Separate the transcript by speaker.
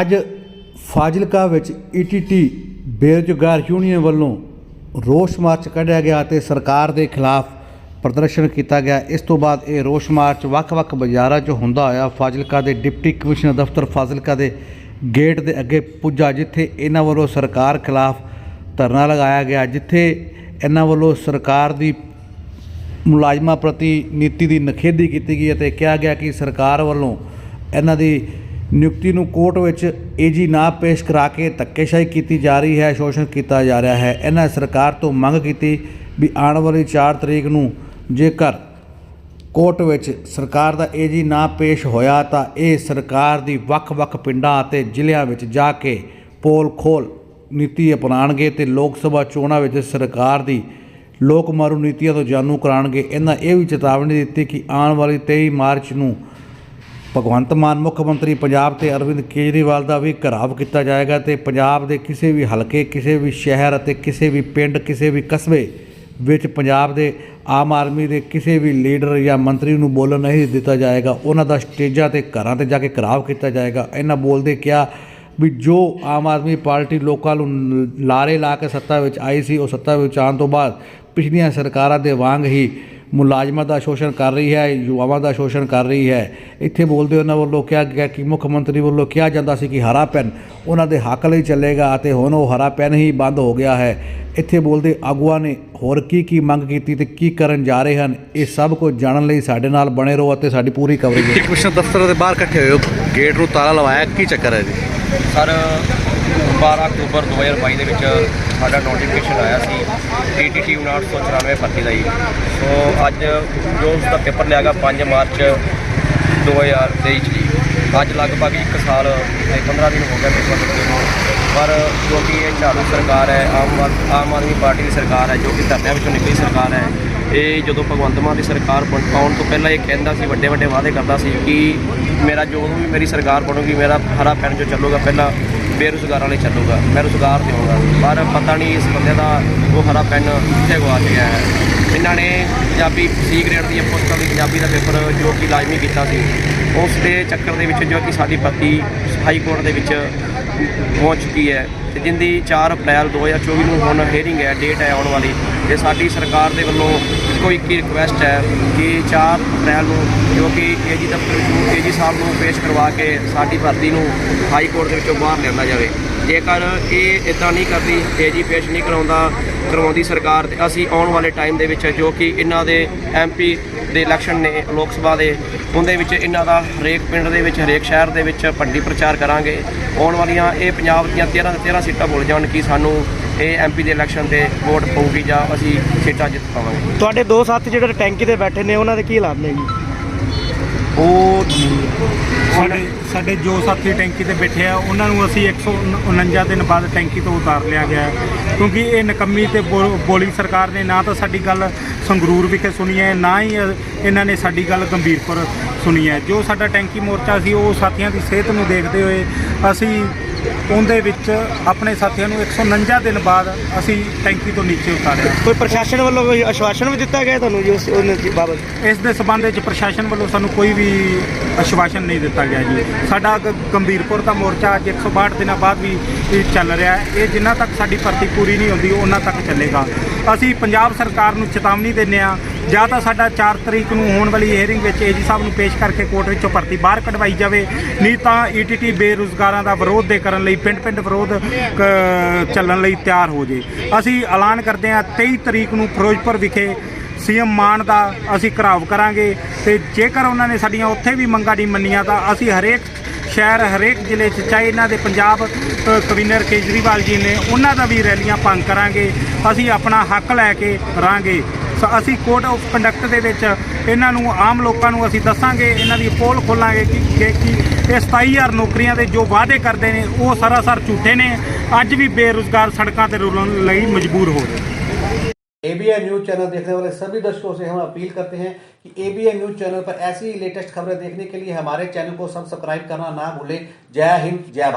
Speaker 1: ਅੱਜ ਫਾਜ਼ਿਲਕਾ ਵਿੱਚ ਈਟੀਟੀ ਬੇਰੁਜ਼ਗਾਰ ਯੂਨੀਅਨ ਵੱਲੋਂ ਰੋਸ ਮਾਰਚ ਕੱਢਿਆ ਗਿਆ ਤੇ ਸਰਕਾਰ ਦੇ ਖਿਲਾਫ ਪ੍ਰਦਰਸ਼ਨ ਕੀਤਾ ਗਿਆ। ਇਸ ਤੋਂ ਬਾਅਦ ਇਹ ਰੋਸ ਮਾਰਚ ਵੱਖ-ਵੱਖ ਬਾਜ਼ਾਰਾਂ 'ਚ ਹੁੰਦਾ ਹੋਇਆ ਫਾਜ਼ਿਲਕਾ ਦੇ ਡਿਪਟੀ ਕਮਿਸ਼ਨਰ ਦਫ਼ਤਰ ਫਾਜ਼ਿਲਕਾ ਦੇ ਗੇਟ ਦੇ ਅੱਗੇ ਪੁੱਜਾ, ਜਿੱਥੇ ਇਹਨਾਂ ਵੱਲੋਂ ਸਰਕਾਰ ਖਿਲਾਫ ਧਰਨਾ ਲਗਾਇਆ ਗਿਆ, ਜਿੱਥੇ ਇਹਨਾਂ ਵੱਲੋਂ ਸਰਕਾਰ ਦੀ ਮੁਲਾਜ਼ਮਾਂ ਪ੍ਰਤੀ ਨੀਤੀ ਦੀ ਨਖੇਦੀ ਕੀਤੀ ਗਈ ਅਤੇ ਕਿਹਾ ਗਿਆ ਕਿ ਸਰਕਾਰ ਵੱਲੋਂ ਇਹਨਾਂ ਦੀ ਨਿਯੁਕਤੀ ਨੂੰ ਕੋਰਟ ਵਿੱਚ ਏਜੀ ਨਾ ਪੇਸ਼ ਕਰਾ ਕੇ ਧੱਕੇਸ਼ਾਹੀ ਕੀਤੀ ਜਾ ਰਹੀ ਹੈ, ਸ਼ੋਸ਼ਣ ਕੀਤਾ ਜਾ ਰਿਹਾ ਹੈ। ਇਹਨਾਂ ਸਰਕਾਰ ਤੋਂ ਮੰਗ ਕੀਤੀ ਵੀ ਆਉਣ ਵਾਲੀ 4 ਤਰੀਕ ਨੂੰ ਜੇਕਰ ਕੋਰਟ ਵਿੱਚ ਸਰਕਾਰ ਦਾ ਏਜੀ ਨਾ ਪੇਸ਼ ਹੋਇਆ ਤਾਂ ਇਹ ਸਰਕਾਰ ਦੀ ਵੱਖ-ਵੱਖ ਪਿੰਡਾਂ ਅਤੇ ਜ਼ਿਲ੍ਹਿਆਂ ਵਿੱਚ ਜਾ ਕੇ ਪੋਲ ਖੋਲ ਨੀਤੀ ਅਪਣਾਉਣਗੇ ਤੇ ਲੋਕ ਸਭਾ ਚੋਣਾਂ ਵਿੱਚ ਸਰਕਾਰ ਦੀ ਲੋਕ ਮਾਰੂ ਨੀਤੀਆਂ ਤੋਂ ਜਾਣੂ ਕਰਾਉਣਗੇ। ਇਹਨਾਂ ਇਹ ਵੀ ਚੇਤਾਵਨੀ ਦਿੱਤੀ ਕਿ ਆਉਣ ਵਾਲੀ 23 ਮਾਰਚ ਨੂੰ ਭਗਵੰਤ ਮਾਨ ਮੁੱਖ ਮੰਤਰੀ ਪੰਜਾਬ ਤੇ ਅਰਵਿੰਦ ਕੇਜਰੀਵਾਲ ਦਾ ਵੀ ਘਰਾਵ ਕੀਤਾ ਜਾਏਗਾ ਤੇ ਪੰਜਾਬ ਦੇ ਕਿਸੇ ਵੀ ਹਲਕੇ, ਕਿਸੇ ਵੀ ਸ਼ਹਿਰ ਅਤੇ ਕਿਸੇ ਵੀ ਪਿੰਡ, ਕਿਸੇ ਵੀ ਕਸਬੇ ਵਿੱਚ ਪੰਜਾਬ ਦੇ ਆਮ ਆਦਮੀ ਦੇ ਕਿਸੇ ਵੀ ਲੀਡਰ ਜਾਂ ਮੰਤਰੀ ਨੂੰ ਬੋਲਣ ਨਹੀਂ ਦਿੱਤਾ ਜਾਏਗਾ। ਉਹਨਾਂ ਦਾ ਸਟੇਜਾਂ ਤੇ ਘਰਾਂ ਤੇ ਜਾ ਕੇ ਘਰਾਵ ਕੀਤਾ ਜਾਏਗਾ। ਇਹਨਾਂ ਬੋਲਦੇ ਕਿਹਾ ਵੀ ਜੋ ਆਮ ਆਦਮੀ ਪਾਰਟੀ ਲੋਕਾਂ ਨੂੰ ਲਾਰੇ ਲਾ ਕੇ ਸੱਤਾ ਵਿੱਚ ਆਈ ਸੀ, ਉਹ ਸੱਤਾ ਵਿੱਚ ਆਉਣ ਤੋਂ ਬਾਅਦ ਪਿਛਲੀਆਂ ਸਰਕਾਰਾਂ ਦੇ ਵਾਂਗ ਹੀ ਮੁਲਾਜ਼ਮਾਂ ਦਾ ਸ਼ੋਸ਼ਣ ਕਰ ਰਹੀ ਹੈ ਯੁਵਾਵਾਂ ਦਾ ਸ਼ੋਸ਼ਣ ਕਰ ਰਹੀ ਹੈ। ਇੱਥੇ ਬੋਲਦੇ ਉਹਨਾਂ ਵੱਲੋਂ ਕਿਹਾ ਗਿਆ ਕਿ ਮੁੱਖ ਮੰਤਰੀ ਵੱਲੋਂ ਕਿਹਾ ਜਾਂਦਾ ਸੀ ਕਿ ਹਰਾ ਪੈਨ ਉਹਨਾਂ ਦੇ ਹੱਕ ਲਈ ਚੱਲੇਗਾ ਅਤੇ ਹੁਣ ਉਹ ਹਰਾ ਪੈਨ ਹੀ ਬੰਦ ਹੋ ਗਿਆ ਹੈ। ਇੱਥੇ ਬੋਲਦੇ ਆਗੂਆਂ ਨੇ ਹੋਰ ਕੀ ਕੀ ਮੰਗ ਕੀਤੀ ਤੇ ਕੀ ਕਰਨ ਜਾ ਰਹੇ ਹਨ ਇਹ ਸਭ ਕੁਝ ਜਾਣਨ ਲਈ ਸਾਡੇ ਨਾਲ ਬਣੇ ਰਹੋ ਅਤੇ ਸਾਡੀ ਪੂਰੀ ਕਵਰੇਜ
Speaker 2: ਡਿਪਟੀ ਕਮਿਸ਼ਨਰ ਦਫ਼ਤਰ ਦੇ ਬਾਹਰ ਇਕੱਠੇ ਹੋਏ ਗੇਟ ਨੂੰ ਤਾਲਾ ਲਵਾਇਆ ਕੀ ਚੱਕਰ ਹੈ ਜੀ?
Speaker 3: ਸਰ 12 ਅਕਤੂਬਰ 2022 ਦੇ ਵਿੱਚ ਸਾਡਾ ਨੋਟੀਫਿਕੇਸ਼ਨ ਆਇਆ ਸੀ। ਟੀਟੀਟੀ 994 ਭਰਤੀ ਦਾ ਜੀ। ਸੋ ਅੱਜ ਜੋ ਉਸ ਦਾ ਪੇਪਰ ਲਿਆ ਗਿਆ 5 ਮਾਰਚ 2023 ਚ ਜੀ। ਅੱਜ ਲਗਭਗ 1 ਸਾਲ ਤੇ 15 ਦਿਨ ਹੋ ਗਿਆ ਪੇਪਰ ਦਿੱਤੇ ਨੂੰ। ਪਰ ਕਿਉਂਕਿ ਇਹ ਝਾੜੂ ਸਰਕਾਰ ਹੈ, ਆਮ ਆਮ ਆਦਮੀ ਪਾਰਟੀ ਦੀ ਸਰਕਾਰ ਹੈ, ਜੋ ਕਿ ਧਰਨਿਆਂ ਵਿੱਚੋਂ ਨਿਕਲੀ ਸਰਕਾਰ ਹੈ, ਇਹ ਜਦੋਂ ਭਗਵੰਤ ਮਾਨ ਦੀ ਸਰਕਾਰ ਬਣ- ਆਉਣ ਤੋਂ ਪਹਿਲਾਂ ਇਹ ਕਹਿੰਦਾ ਸੀ ਵੱਡੇ ਵੱਡੇ ਵਾਅਦੇ ਕਰਦਾ ਸੀ ਕਿ ਮੇਰਾ ਜੋ ਵੀ ਮੇਰੀ ਸਰਕਾਰ ਬਣੂਗੀ, ਮੇਰਾ ਹਰਾ ਪੈਨ ਜੋ ਚੱਲੂਗਾ ਪਹਿਲਾਂ ਬੇਰੁਜ਼ਗਾਰਾਂ ਲਈ ਚੱਲੂਗਾ, ਮੈਂ ਰੁਜ਼ਗਾਰ ਦੇਵਾਂਗਾ ਪਰ ਪਤਾ ਨਹੀਂ ਇਸ ਬੰਦੇ ਦਾ ਉਹ ਹਰਾ ਪੈਨ ਕਿੱਥੇ ਗਵਾਚ ਗਿਆ ਹੈ। ਇਹਨਾਂ ਨੇ ਪੰਜਾਬੀ ਸੀ ਗ੍ਰੇਡ ਦੀਆਂ ਪੋਸਟਾਂ ਦੀ ਪੰਜਾਬੀ ਦਾ ਪੇਪਰ ਜੋ ਕਿ ਲਾਜ਼ਮੀ ਕੀਤਾ ਸੀ, ਉਸ ਦੇ ਚੱਕਰ ਦੇ ਵਿੱਚ ਜੋ ਕਿ ਸਾਡੀ ਭਰਤੀ ਹਾਈ ਕੋਰਟ ਦੇ ਵਿੱਚ ਪਹੁੰਚ ਚੁੱਕੀ ਹੈ ਤੇ ਜਿੰਦੀ 4 ਅਪ੍ਰੈਲ 2024 ਨੂੰ ਹੁਣ ਹੀਅਰਿੰਗ ਹੈ ਡੇਟ ਹੈ ਆਉਣ ਵਾਲੀ ਤੇ ਸਾਡੀ ਸਰਕਾਰ ਦੇ ਵੱਲੋਂ ਕੋਈ ਹੀ ਰਿਕੁਐਸਟ ਹੈ? ਕਿ 4 ਅਪ੍ਰੈਲ ਨੂੰ ਜੋ ਕਿ ਏਜੀ ਦਫ਼ਤਰ ਵਿੱਚੋਂ ਏਜੀ ਸਾਹਿਬ ਨੂੰ ਪੇਸ਼ ਕਰਵਾ ਕੇ ਸਾਡੀ ਭਰਤੀ ਨੂੰ ਹਾਈ ਕੋਰਟ ਦੇ ਵਿੱਚੋਂ ਬਾਹਰ ਲਿਆਂਦਾ ਜਾਵੇ। ਜੇਕਰ ਇਹ ਇਦਾਂ ਨਹੀਂ ਕਰਦੀ ਏਜੀ ਪੇਸ਼ ਨਹੀਂ ਕਰਾਉਂਦਾ, ਕਰਵਾਉਂਦੀ ਸਰਕਾਰ ਤੇ ਅਸੀਂ ਆਉਣ ਵਾਲੇ ਟਾਈਮ ਦੇ ਵਿੱਚ, ਜੋ ਕਿ ਇਹਨਾਂ ਦੇ ਐਮਪੀ ਦੇ ਇਲੈਕਸ਼ਨ ਨੇ ਲੋਕ ਸਭਾ ਦੇ, ਉਹਦੇ ਵਿੱਚ ਇਹਨਾਂ ਦਾ ਹਰੇਕ ਪਿੰਡ ਦੇ ਵਿੱਚ, ਹਰੇਕ ਸ਼ਹਿਰ ਦੇ ਵਿੱਚ ਭੰਡੀ ਪ੍ਰਚਾਰ ਕਰਾਂਗੇ। ਆਉਣ ਵਾਲੀਆਂ ਇਹ ਪੰਜਾਬ ਦੀਆਂ 13 ਦੇ 13 ਸੀਟਾਂ ਭੁੱਲ ਜਾਣ ਕਿ ਸਾਨੂੰ ਇਹ ਐਮਪੀ ਦੇ ਇਲੈਕਸ਼ਨ ਤੇ ਵੋਟ ਪਊਗੀ ਜਾਂ ਅਸੀਂ ਸੀਟਾਂ ਜਿੱਤ ਪਾਵਾਂਗੇ।
Speaker 4: ਤੁਹਾਡੇ ਦੋ ਸਾਥੀ ਜਿਹੜੇ ਟੈਂਕੀ ਤੇ ਬੈਠੇ ਨੇ ਉਹਨਾਂ ਦੇ ਕੀ ਹਾਲਾਤ ਨੇ ਜੀ
Speaker 3: ਉਹ
Speaker 5: ਸਾਡੇ ਸਾਡੇ ਜੋ ਸਾਥੀ ਟੈਂਕੀ ਤੇ ਬੈਠੇ ਆ ਉਹਨਾਂ ਨੂੰ ਅਸੀਂ 149 ਦਿਨ ਬਾਅਦ ਟੈਂਕੀ ਤੋਂ ਉਤਾਰ ਲਿਆ ਗਿਆ। ਕਿਉਂਕਿ ਇਹ ਨਕੰਮੀ ਤੇ ਬੋ- ਬੋਲੀ ਸਰਕਾਰ ਨੇ ਨਾ ਤਾਂ ਸਾਡੀ ਗੱਲ ਸੰਗਰੂਰ ਵਿਖੇ ਸੁਣੀ ਹੈ ਨਾ ਹੀ ਇਹਨਾਂ ਨੇ ਸਾਡੀ ਗੱਲ ਗੰਭੀਰਪੁਰ ਸੁਣੀ ਹੈ। ਜੋ ਸਾਡਾ ਟੈਂਕੀ ਮੋਰਚਾ ਸੀ ਉਹ ਸਾਥੀਆਂ ਦੀ ਸਿਹਤ ਨੂੰ ਦੇਖਦੇ ਹੋਏ ਅਸੀਂ ਉਹਦੇ ਵਿੱਚ ਆਪਣੇ ਸਾਥੀਆਂ ਨੂੰ 149 ਦਿਨ ਬਾਅਦ ਅਸੀਂ ਟੈਂਕੀ ਤੋਂ ਨੀਚੇ ਉਤਾਰਿਆ।
Speaker 4: ਕੋਈ ਪ੍ਰਸ਼ਾਸਨ ਵੱਲੋਂ ਕੋਈ ਆਸ਼ਵਾਸਨ ਵੀ ਦਿੱਤਾ ਗਿਆ ਤੁਹਾਨੂੰ ਜੀ ਉਸ ਉਹਨਾਂ ਦੀ ਬਾਬਤ?
Speaker 5: ਇਸ ਦੇ ਸਬੰਧ ਵਿੱਚ ਪ੍ਰਸ਼ਾਸਨ ਵੱਲੋਂ ਸਾਨੂੰ ਕੋਈ ਵੀ ਆਸ਼ਵਾਸਨ ਨਹੀਂ ਦਿੱਤਾ ਗਿਆ ਜੀ। ਸਾਡਾ ਗ- ਗੰਭੀਰਪੁਰ ਦਾ ਮੋਰਚਾ ਅੱਜ 162 ਦਿਨਾਂ ਬਾਅਦ ਵੀ ਇਹ ਚੱਲ ਰਿਹਾ ਹੈ। ਇਹ ਜਿੰਨਾ ਤੱਕ ਸਾਡੀ ਭਰਤੀ ਪੂਰੀ ਨਹੀਂ ਹੁੰਦੀ ਉਹਨਾਂ ਤੱਕ ਚੱਲੇਗਾ। ਅਸੀਂ ਪੰਜਾਬ ਸਰਕਾਰ ਨੂੰ ਚੇਤਾਵਨੀ ਦਿੰਦੇ ਹਾਂ ਜਾਂ ਤਾਂ ਸਾਡਾ 4 ਤਰੀਕ ਨੂੰ ਹੋਣ ਵਾਲੀ ਹੀਅਰਿੰਗ ਵਿੱਚ ਏਜੀ ਸਾਹਿਬ ਨੂੰ ਪੇਸ਼ ਕਰਕੇ ਕੋਰਟ ਵਿੱਚੋਂ ਭਰਤੀ ਬਾਹਰ ਕਢਵਾਈ ਜਾਵੇ ਨਹੀਂ ਤਾਂ ਈਟੀਟੀ ਬੇਰੁਜ਼ਗਾਰਾਂ ਦਾ ਵਿਰੋਧ ਦੇ ਕਰਨ ਲਈ ਪਿੰਡ-ਪਿੰਡ ਵਿਰੋਧ ਚੱਲਣ ਲਈ ਤਿਆਰ ਹੋ ਜੇ। ਅਸੀਂ ਐਲਾਨ ਕਰਦੇ ਹਾਂ 23 ਤਰੀਕ ਨੂੰ ਫਿਰੋਜ਼ਪੁਰ ਵਿਖੇ ਸੀਐਮ ਮਾਨ ਦਾ ਅਸੀਂ ਘਰਾਵ ਕਰਾਂਗੇ ਤੇ ਜੇਕਰ ਉਹਨਾਂ ਨੇ ਸਾਡੀਆਂ ਉੱਥੇ ਵੀ ਮੰਗਾਂ ਨਹੀਂ ਮੰਨੀਆਂ ਤਾਂ ਅਸੀਂ ਹਰੇਕ ਸ਼ਹਿਰ ਹਰੇਕ ਜ਼ਿਲ੍ਹੇ 'ਚ ਚਾਹੇ ਇਹਨਾਂ ਦੇ ਪੰਜਾਬ ਅ, ਕਵੀਨਰ ਕੇਜਰੀਵਾਲ ਜੀ ਨੇ ਉਹਨਾਂ ਦਾ ਵੀ ਰੈਲੀਆਂ ਭੰਗ ਕਰਾਂਗੇ। ਅਸੀਂ ਆਪਣਾ ਹੱਕ ਲੈ ਕੇ ਰਾਂਗੇ। ਅਸੀਂ ਕੋਡ ਆਫ ਕੰਡਕਟ ਦੇ ਵਿੱਚ ਇਹਨਾਂ ਨੂੰ ਆਮ ਲੋਕਾਂ ਨੂੰ ਅਸੀਂ ਦੱਸਾਂਗੇ ਇਹਨਾਂ ਦੀ ਪੋਲ ਖੋਲਾਂਗੇ ਕਿ ਕਿ ਕਿ ਇਹ 27000 ਨੌਕਰੀਆਂ ਦੇ ਜੋ ਵਾਅਦੇ ਕਰਦੇ ਨੇ ਉਹ ਸਰਾਸਰ ਝੂਠੇ ਨੇ ਅੱਜ ਵੀ ਬੇਰੁਜ਼ਗਾਰ ਸੜਕਾਂ ਤੇ ਰੁਲਣ ਲਈ ਮਜਬੂਰ ਹੋ ਰਹੇ
Speaker 1: एबीएन न्यूज चैनल देखने वाले सभी दर्शकों से हम अपील करते हैं कि एबीएन न्यूज चैनल पर ऐसी ही लेटेस्ट खबरें देखने के लिए हमारे चैनल को सब्सक्राइब करना ना भूलें जय हिंद जय भारत